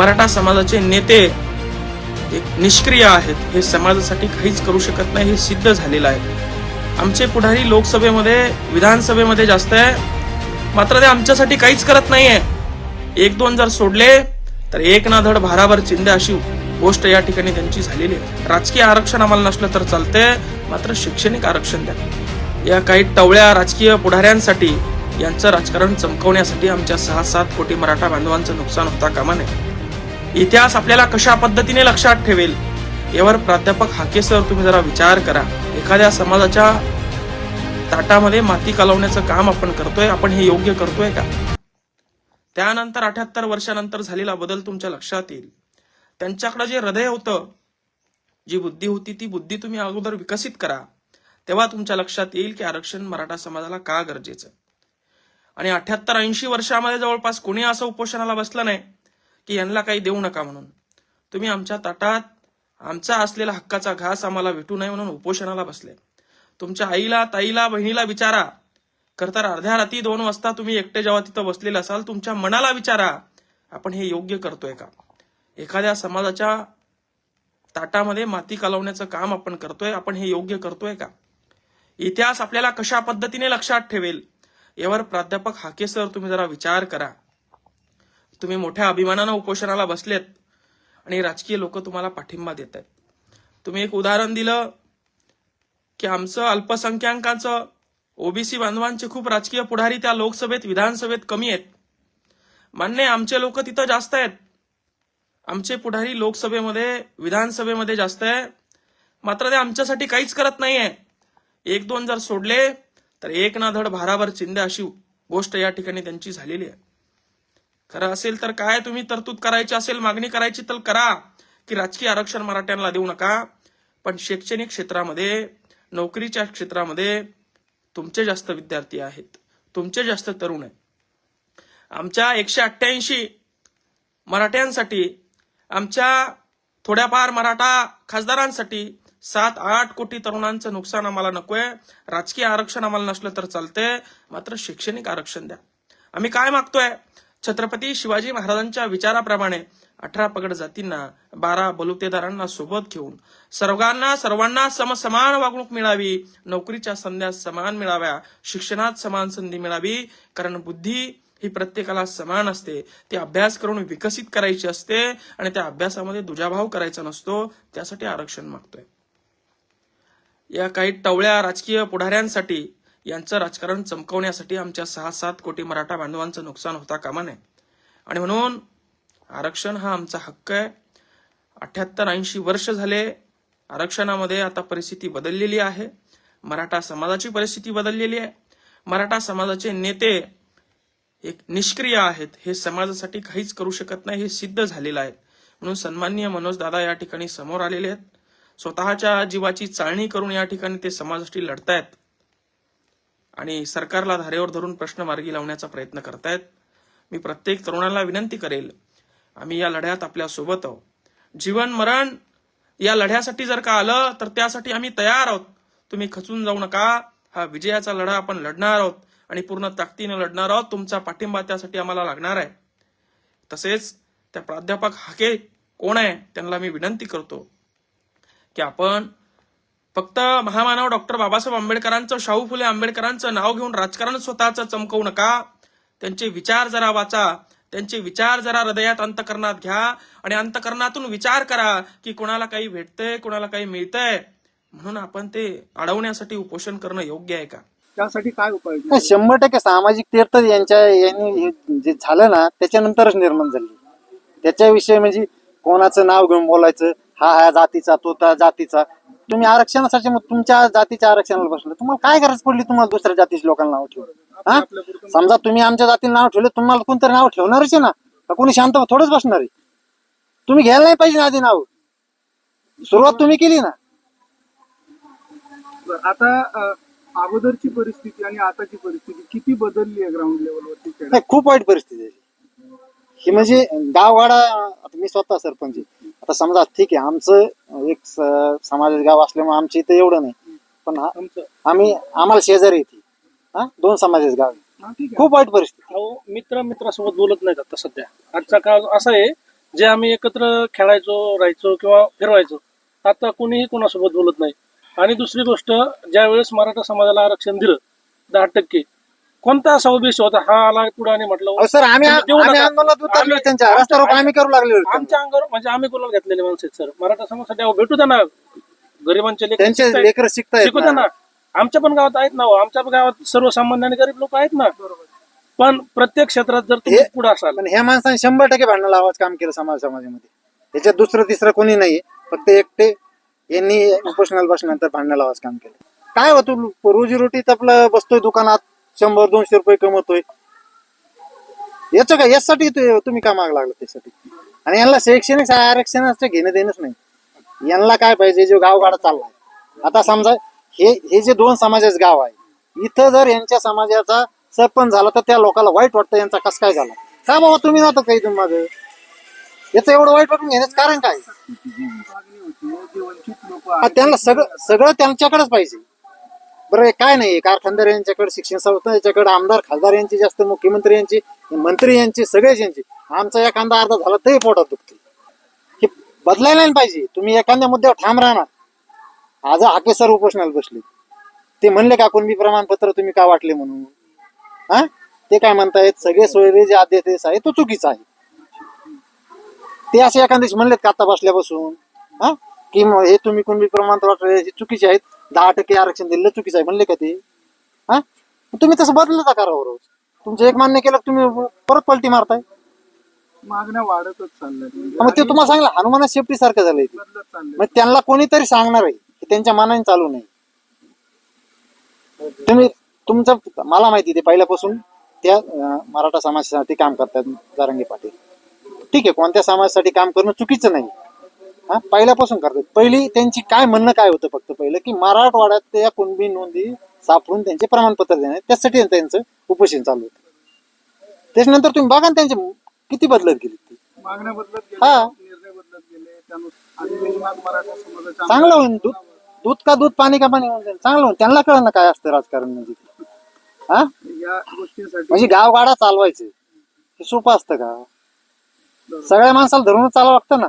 मराठा समाजाचे नेते एक निष्क्रिय आहेत. हे समाजासाठी काहीच करू शकत नाही हे सिद्ध झालेलं आहे. आमचे पुढारी लोकसभेमध्ये विधानसभेमध्ये जास्त आहे. मात्र ते आमच्यासाठी काहीच करत नाहीये. एक दोन जर सोडले तर एक ना धड भाराभर चिंध्या अशी गोष्ट या ठिकाणी त्यांची झालेली आहे. राजकीय आरक्षण आम्हाला नसलं तर चालतंय मात्र शैक्षणिक आरक्षण द्या. या काही टवळ्या राजकीय पुढाऱ्यांसाठी यांचं राजकारण चमकवण्यासाठी आमच्या सहा सात कोटी मराठा बांधवांचं नुकसान होता कामा नये. इतिहास आपल्याला कशा पद्धतीने लक्षात ठेवेल? यावर प्राध्यापक हाके सर तुम्ही जरा विचार करा. एखाद्या समाजाच्या ताटामध्ये माती कालवण्याचं काम आपण करतोय आपण हे योग्य करतोय का? त्यानंतर अठ्याहत्तर वर्षानंतर झालेला बदल तुमच्या लक्षात येईल. त्यांच्याकडे जे हृदय होतं जी बुद्धी होती ती बुद्धी तुम्ही अगोदर विकसित करा. तेव्हा तुमच्या लक्षात येईल की आरक्षण मराठा समाजाला का गरजेचं आणि अठ्याहत्तर ऐंशी वर्षामध्ये जवळपास कोणी असं उपोषणाला बसलं नाही? की यांना काही देऊ नका म्हणून. तुम्ही आमच्या ताटात आमचा असलेला हक्काचा घास आम्हाला भेटू नये म्हणून उपोषणाला बसले. तुमच्या आईला ताईला बहिणीला विचारा. खर तर अर्ध्या रात्री दोन वाजता तुम्ही एकटे जेव्हा तिथं बसलेले असाल तुमच्या मनाला विचारा. आपण हे योग्य करतोय का? एखाद्या समाजाच्या ताटामध्ये माती कालवण्याचं काम आपण करतोय आपण हे योग्य करतोय का? इतिहास आपल्याला कशा पद्धतीने लक्षात ठेवेल? यावर प्राध्यापक हाके सर तुम्ही जरा विचार करा. तुम्ही मोठ्या अभिमानानं उपोषणाला बसलेत आणि राजकीय लोक तुम्हाला पाठिंबा देत आहेत तुम्ही एक उदाहरण दिलं की आमचं अल्पसंख्याकांचं ओबीसी बांधवांचे खूप राजकीय पुढारी त्या लोकसभेत विधानसभेत कमी आहेत. मान्य आमचे लोक तिथं जास्त आहेत. आमचे पुढारी लोकसभेमध्ये विधानसभेमध्ये जास्त आहे. मात्र ते आमच्यासाठी काहीच करत नाहीये. एक दोन जर सोडले तर एक ना धड भाराभर चिंध्या अशी गोष्ट या ठिकाणी त्यांची झालेली आहे. खरं असेल तर काय तुम्ही तरतूद करायची असेल मागणी करायची तर करा की राजकीय आरक्षण मराठ्यांना देऊ नका. पण शैक्षणिक क्षेत्रामध्ये नोकरीच्या क्षेत्रामध्ये तुमचे जास्त विद्यार्थी आहेत. तुमचे जास्त तरुण आहेत. आमच्या एकशे अठ्ठ्याऐंशी मराठ्यांसाठी आमच्या थोड्याफार मराठा खासदारांसाठी सात आठ कोटी तरुणांचं नुकसान आम्हाला नकोय. राजकीय आरक्षण आम्हाला नसलं तर चालतंय. मात्र शैक्षणिक आरक्षण द्या. आम्ही काय मागतोय? छत्रपती शिवाजी महाराजांच्या विचाराप्रमाणे अठरा पगड जातींना बारा बलुतेदारांना सोबत घेऊन सर्वांना सर्वांना समसमान वागणूक मिळावी नोकरीच्या संध्या समान मिळाव्या शिक्षणात समान संधी मिळावी कारण बुद्धी ही प्रत्येकाला समान असते. ती अभ्यास करून विकसित करायची असते आणि त्या अभ्यासामध्ये दुजाभाव करायचा नसतो त्यासाठी आरक्षण मागतोय. या काही टवळ्या राजकीय पुढाऱ्यांसाठी यांचं राजकारण चमकवण्यासाठी आमच्या सहा सात कोटी मराठा बांधवांचं नुकसान होता कामा नये. आणि म्हणून आरक्षण हा आमचा हक्क आहे. अठ्याहत्तर ऐंशी वर्ष झाले आरक्षणामध्ये आता परिस्थिती बदललेली आहे. मराठा समाजाची परिस्थिती बदललेली आहे. मराठा समाजाचे नेते एक निष्क्रिय आहेत. हे समाजासाठी काहीच करू शकत नाही. हे सिद्ध झालेलं आहे. म्हणून सन्माननीय मनोज दादा या ठिकाणी समोर आलेले आहेत. स्वतःच्या जीवाची चाळणी करून या ठिकाणी ते समाजासाठी लढतायत. आणि सरकारला धारेवर धरून प्रश्न मार्गी लावण्याचा प्रयत्न करतायत. मी प्रत्येक तरुणाला विनंती करेल आम्ही या लढ्यात आपल्यासोबत आहोत. जीवन मरण या लढ्यासाठी जर का आलं तर त्यासाठी आम्ही तयार आहोत. तुम्ही खचून जाऊ नका. हा विजयाचा लढा आपण लढणार आहोत आणि पूर्ण ताकदीने लढणार आहोत. तुमचा पाठिंबा त्यासाठी आम्हाला लागणार आहे. तसेच त्या प्राध्यापक हाके कोण आहे त्यांना मी विनंती करतो की आपण फक्त महामानव डॉक्टर बाबासाहेब आंबेडकरांचं शाहू फुले आंबेडकरांचं नाव घेऊन राजकारण स्वतःचं चमकवू नका. त्यांचे विचार जरा वाचा. त्यांचे विचार जरा हृदयात अंतकरणात घ्या आणि अंतकरणातून विचार करा की कोणाला काही भेटतंय कोणाला काही मिळतंय. म्हणून आपण ते अडवण्यासाठी उपोषण करणं योग्य आहे का? त्यासाठी काय उपाय नाही, शंभर टक्के सामाजिक तीर्थ यांच्या यांनी हे जे झालं ना त्याच्यानंतरच निर्माण झाली. त्याच्याविषयी म्हणजे कोणाचं नाव घेऊन बोलायचं हा हा जातीचा तो त्या जातीचा. तुम्ही आरक्षणासाठी मग तुमच्या जातीच्या आरक्षणाला बसलं. तुम्हाला काय गरज पडली तुम्हाला दुसऱ्या जातीच्या लोकांना नाव ठेवून? हा? समजा तुम्ही आमच्या जातीला नाव ठेवलं तुम्हाला कोणतरी नाव ठेवणारच आहे ना? का कोणी शांत थोडंच बसणार आहे? तुम्ही घ्यायला नाही पाहिजे ना आधी नाव. सुरुवात तुम्ही केली ना. आता अगोदरची परिस्थिती आणि आताची परिस्थिती किती बदलली आहे ग्राउंड लेवलवरती खूप वाईट परिस्थिती आहे. ही म्हणजे गाववाडा आता मी स्वतः सरपंच आता समजा ठीक आहे आमचं एक समाजाचं गाव असल्यामुळे आमच्या इथं एवढं नाही. पण आम्ही आम्हाला शेजारी येते. हा? दोन समाजाचे गाव आहे. खूप वाईट परिस्थिती अहो मित्र मित्रासोबत बोलत नाहीत आता सध्या. आजचा काळ असा आहे जे आम्ही एकत्र खेळायचो राहायचो किंवा फिरवायचो आता कोणीही कोणासोबत बोलत नाही. आणि दुसरी गोष्ट ज्या वेळेस मराठा समाजाला आरक्षण दिलं दहा टक्के कोणता उद्देश होता? हा आला पुढे आणि म्हटलं सर आम्ही देऊ आम्ही नका. आंदोलनात उतरलो आम्ही- त्यांच्या रस्ता रोको आम्ही करू लागले होते. आमच्या अंगावर म्हणजे आम्ही गुलाल घेतलेले माणसं आहेत सर. मराठा समाजासाठी अहो, भेटू द्या ना गरिबांचे लेकरं त्यांचे शिकतायत. लेकर शिकतायत शिकू द्या ना. ना आमच्या पण गावात आहेत ना हो. आमच्या पण गावात सर्वसामान्य आणि गरीब लोक आहेत ना. पण प्रत्येक क्षेत्रात जर तुम्ही हे- पुढे असाल पण ह्या माणसाने शंभर टक्के भांडण लावाच काम केलं समाज समाजामध्ये. त्याच्यात दुसरं तिसरं कोणी नाही. फक्त एकटे यांनी उपोषणाला बसल्यानंतर भांडण लावाच काम केलं. काय होतं रोजी रोटीत आपलं बसतोय दुकानात. शंभर दोनशे रुपये कमवतोय. याचं काय? यासाठी तुम्ही का माग लागला त्यासाठी? आणि यांना शैक्षणिक आरक्षणाचं घेणं देणंच नाही. यांना काय पाहिजे? जो गावगाडा चाललाय. आता समजा हे हे जे दोन समाजाचे गाव आहे इथं जर यांच्या समाजाचा सरपंच झाला तर त्या लोकांना वाईट वाटतं यांचा कस काय झाला? का बाबा तुम्ही नव्हता काही तुम्ही मागे? याचं एवढं वाईट वाटून घेण्याचं कारण काय? त्यांना सगळं सगळं त्यांच्याकडेच पाहिजे. बरं हे काय नाही. कारखानदार यांच्याकडे शिक्षण संस्था यांच्याकडे आमदार खासदार यांची जास्त मुख्यमंत्री यांची मंत्री यांची सगळेच यांची. आमचा एखादा अर्धा झाला तरी पोटात दुखते हे बदलायला नाही पाहिजे. तुम्ही एखाद्या मुद्द्यावर ठाम राहणार. आज हाके सर उपोषणाला बसले. ते म्हणले का कुणबी प्रमाणपत्र तुम्ही का वाटले म्हणून? हा? ते काय म्हणतायत सगळे सोयरे जे अध्यादेश आहे तो चुकीचा आहे. ते असे एखाद्या दिवशी म्हणलेत का आता बसल्यापासून हा? की मग हे तुम्ही कुणबी प्रमाणपत्र हे चुकीचे आहेत. दहा टक्के आरक्षण दिलेलं चुकीचं आहे म्हणले का ते? हा? तुम्ही तसं बदलता करा रोज तुमचं एक मान्य केलं तुम्ही परत पलटी मारताय. मागण्या वाढतच चालल्यात. म्हणजे मग ते तुम्हाला सांगलं हनुमाना शेपटी सारखं झालंय चाललंय. मग त्यांना कोणीतरी सांगणार आहे की त्यांच्या मनाने चालू नाही. तुम्ही तुमचं मला माहिती ते पहिल्यापासून. त्या मराठा समाजासाठी काम करतात जारंगे पाटील. ठीक आहे कोणत्या समाजासाठी काम करणं चुकीचं नाही. हा पहिल्यापासून करतात. पहिली त्यांची काय म्हणणं काय होतं फक्त पहिलं की मराठवाड्यात त्या कुणबी नोंदी सापडून त्यांचे प्रमाणपत्र देणे त्यासाठी त्यांचं उपोषण चालू होतं. त्याच्यानंतर तुम्ही बघा ना त्यांचे किती बदलत गेली ती. मागण्या बदलत हा. चांगलं होईल दूध दूध का दूध पाणी का पाणी होऊन जाईल. चांगलं होईल त्यांना कळलं ना काय असतं राजकारण म्हणजे. हा? म्हणजे गावगाडा चालवायचं. हे सोपं असतं का? सगळ्या माणसाला धरूनच चालावं लागतं ना.